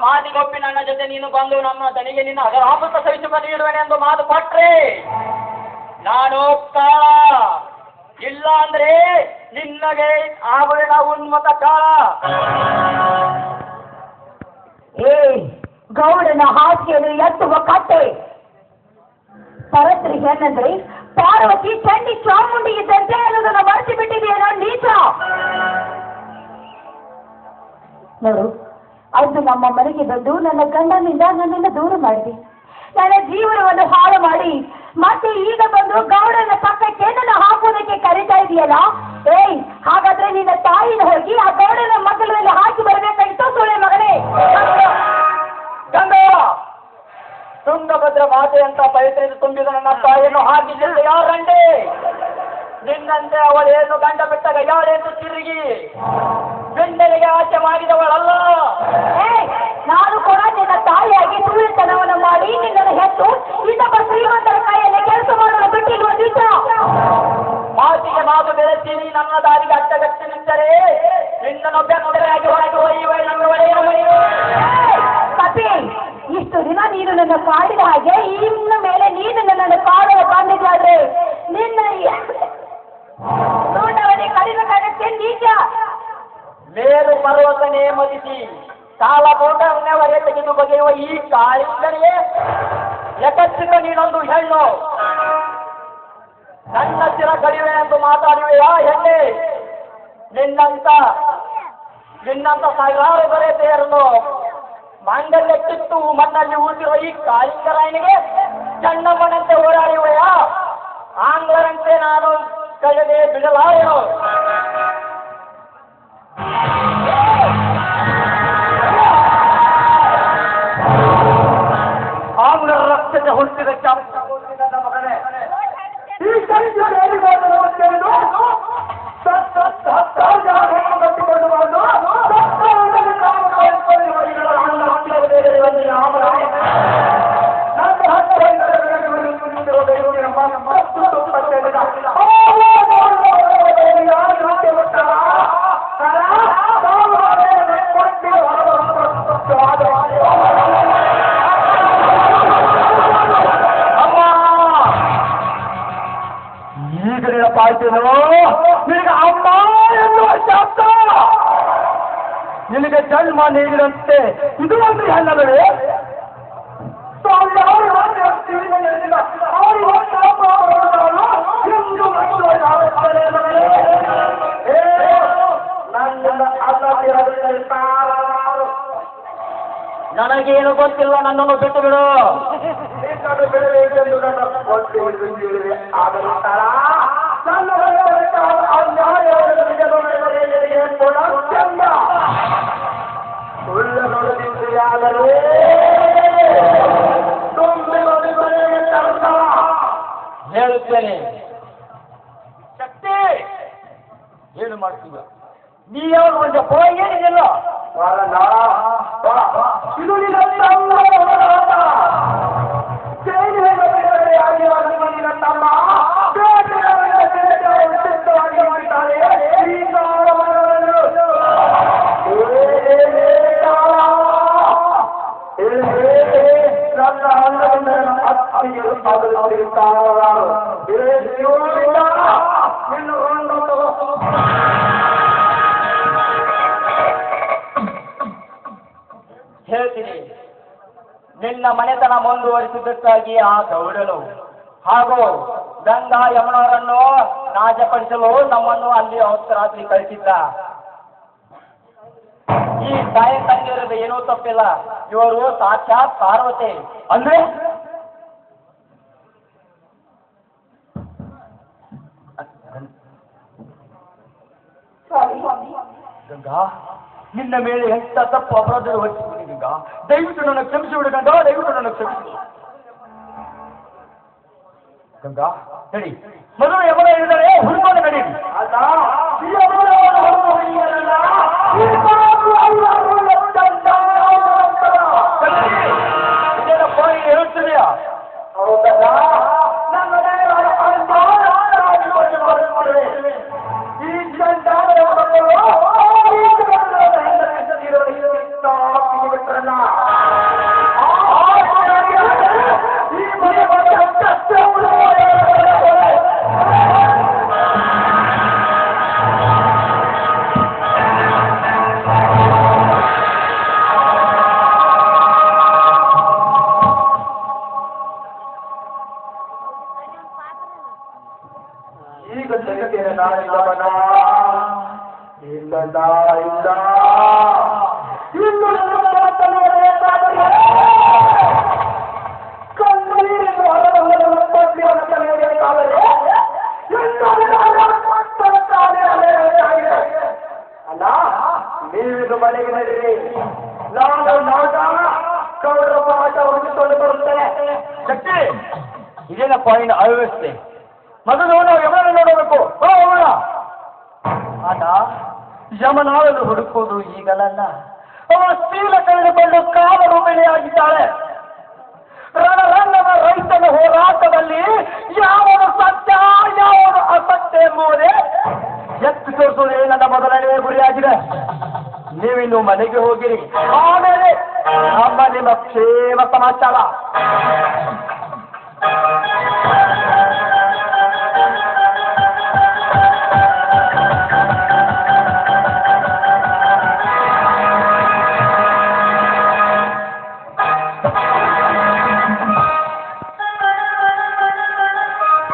ಮಾತಿಗೊಪ್ಪಿ ನನ್ನ ಜೊತೆ ನೀನು ಬಂದು ನಮ್ಮ ತನಿಗೆ ನಿನ್ನ ಅಗರಾಪುತ ಸವಿಸುವ ನೀಡುವೆನೆ ಎಂದು ಮಾತು ಕೊಟ್ರೆ, ನಾನು ಇಲ್ಲ ಅಂದ್ರೆ ನಿನ್ನಗೆ ಆಭರಣ ಉನ್ಮತ ಕಾಳ ಏ, ಗೌಡನ ಹಾಸಿಗೆಯನ್ನು ಎತ್ತುವ ಕಟ್ಟೆ ಪರತ್ರಿ ಏನಂದ್ರೆ, ಪಾರ್ವತಿ ಚಂಡಿ ಚಾಮುಂಡಿ ಇದ್ದಂತೆ ಅನ್ನೋದನ್ನ ಮರೆತು ಬಿಟ್ಟಿದೆಯೇನೋ ನೀಚ. ನೋಡು ಅದು ನಮ್ಮ ಮನೆಗೆ ಬಂದು ನನ್ನ ಗಂಡನಿಂದ ನನ್ನನ್ನು ದೂರ ಮಾಡಿದೆ. ನನ್ನ ಜೀವನವನ್ನು ಹಾಳು ಮಾಡಿ, ಮತ್ತೆ ಈಗ ಬಂದು ಗೌಡನ ಪಕ್ಕಕ್ಕೆ ನನ್ನ ಹಾಕೋದಕ್ಕೆ ಕರೀತಾ ಇದೆಯಲ್ಲ? ಏಯ್, ಹಾಗಾದ್ರೆ ನಿನ್ನ ತಾಯಿನ ಹೋಗಿ ಆ ಗೌಡನ ಮಕ್ಕಳಲ್ಲಿ ಹಾಕಿ ಬರಬೇಕಾಗಿತ್ತು, ಸುಳ್ಳೆ ಮಗನೇ? ತುಂಗಭದ್ರ ಮಾತೆ ಅಂತ ಪವಿತ್ರದ ತುಂಬಿದ ನನ್ನ ತಾಯಿಯನ್ನು ಹಾಕಿದ್ದೆ ಯಾರಂಡೆ ನಿನ್ನಂತೆ ಅವಳೇನು ಗಂಡ ಬಿಟ್ಟಾಗ ಯಾರೇನು ತಿರುಗಿ? ಬೆನ್ನೆಲೆಗೆ ಆಚೆ ಮಾಡಿದವಳಲ್ಲ. ಮೇಲು ಪರ್ವತನೇ ಮದಿಸಿ ಸಾಲ ಬೋಟವನ್ನೇ ತೆಗೆದು ಬಗೆಯುವ ಈ ಕಾಳಿಂದನೇ ಯಕಚ್ಚಿತ ನೀನೊಂದು ಹೆಣ್ಣು. ನನ್ನ ಚಿರ ಕಡಿಮೆ ಎಂದು ಮಾತಾಡುವೆಯಾ ಹೆಣ್ಣೆ. ನಿನ್ನಂತ ನಿನ್ನಂತ ಸಾವಿರಾರು ದೊರೆತೆಯರನ್ನು ಮಾಂಗಲ್ಯ ಕಿತ್ತು ಮಣ್ಣಲ್ಲಿ ಉಳಿದಿರುವ ಈ ಕಾಳಿಂಗರಾಯನಿಗೆ ಚಣ್ಣಮ್ಮನಂತೆ ಓಡಾಡುವೆಯಾ ಆಂಗ್ಲರಂತೆ ನಾನು ಕಳೆದೇ ಬಿಡಲಾರೆನು. Oh! ನಿನಗೆ ಅಮ್ಮ ಎನ್ನುವ ಶಬ್ದ. ನಿನಗೆ ಜನ್ಮ ನೀಡಿದಂತೆ. ಇದು ಒಂದು ಹೆಣ್ಣವೇ ನನಗೇನು ಗೊತ್ತಿಲ್ಲ ನನ್ನನ್ನು ಬಿಟ್ಟು ಬಿಡು. ಬಿಡಬೇಕೆಂದು ನನ್ನ. ಆದರೂ ತರ ನನ್ನ ಮನೆಯವರಿಗೆ ಅನ್ಯಾಯವಾದ ನಿಜಗಳಿಗೆ ಕೂಡ ಚಂದ. ಸುಳ್ಳು ನುಡಿದಿದೆಯಾದರೆ ತುಂಬಿ ಮನೆಗೆ ತರ್ಕ. ಹೇಳುತ್ತೇನೆ ಶಕ್ತಿ ಏನು ಮಾಡ್ತೀಯ ನೀ ಯಾವಾಗ ಒಂದು ಹೋಗಿ ಏನಿಲ್ಲ ಹೇಳ್ತೀನಿ. ನಿನ್ನ ಮನೆತನ ಮುಂದುವರಿಸಿದ್ದಕ್ಕಾಗಿ ಆ ಗೌಡನು ಹಾಗೂ ಗಂಗಾ ಯಮನವರನ್ನು ನಾಜಪಡಿಸಲು ನಮ್ಮನ್ನು ಅಲ್ಲಿ ರಾತ್ರಿ ಕಳಿಸಿದ್ದ. ಈ ತಾಯಿ ತಂಗಿಯರದ ಏನೂ ತಪ್ಪಿಲ್ಲ. ಇವರು ಸಾಕ್ಷಾತ್ ಪಾರ್ವತಿ. ಅಂದ್ರೆ ಗಂಗಾ ನಿನ್ನ ಮೇಲೆ ಎಂತ ತಪ್ಪು ಅಪರಾಧ ಹೊರಿಸಿಬಿಡಿ ಗಂಗಾ ದಯವಿಟ್ಟು ನನ್ನ ಕ್ಷಮಿಸಿಬಿಡು ಗಂಗಾ ದಯವಿಟ್ಟು ನನ್ನ ಕ್ಷಮಿಸಿ ಗಂಗಾ ನಡಿ ಮೊದಲು ಯಮನ ಹೇಳಿದರೆ ಹುಡುಕೊಂಡು ನಡೀರಿ ಹೇಳ್ತೀರಿಯಾ ಈಗ ಜಗತ್ತಿನ ನಾಯಕವನ ಇಲ್ಲದ ಇಲ್ಲ ಇನ್ನು ಮಾತನಾಡಬೇಕಾದರೆ ಕಣ್ಣೀರಿನ ಹೊರಬರಬೇಕಾದರೆ ಅಲ್ಲ, ನೀವಿದು ಮನೆಗೆ ನಡೀರಿ ನಾನು ನಾಟ ಕೌರವ ಆಟ ಹೊಂದಿಕೊಂಡು ಬರುತ್ತೇನೆ. ಶಕ್ತಿ, ಇದೇನಪ್ಪ ಇನ್ನು ಅವ್ಯವಸ್ಥೆ? ನಾವು ಯಮನ ನೋಡಬೇಕು. ಹೋಗೋಣ ಆತ ಯಮನಾಳಲು ಹುಡುಕೋದು ಈಗಲಲ್ಲ. ಅವಳು ಶೀಲ ಕಳೆದುಕೊಂಡು ಕಾಮರೂಪಿಣಿಯಾಗಿದ್ದಾಳೆ ರಣರಂಗನ ರೈತನ ಹೋರಾಟದಲ್ಲಿ ಯಾವನು ಸತ್ಯ, ಯಾವನು ಅಸತ್ಯ ಎಂಬುವುದೇ ಎತ್ತು ತೋರಿಸುವುದೇ ನನ್ನ ಮೊದಲನೇ ಗುರಿಯಾಗಿದೆ. ನೀವಿನ್ನು ಮನೆಗೆ ಹೋಗಿರಿ. ಆಮೇಲೆ ನಮ್ಮ ನಿಮ್ಮ ಕ್ಷೇಮ ಸಮಾಚಾರ.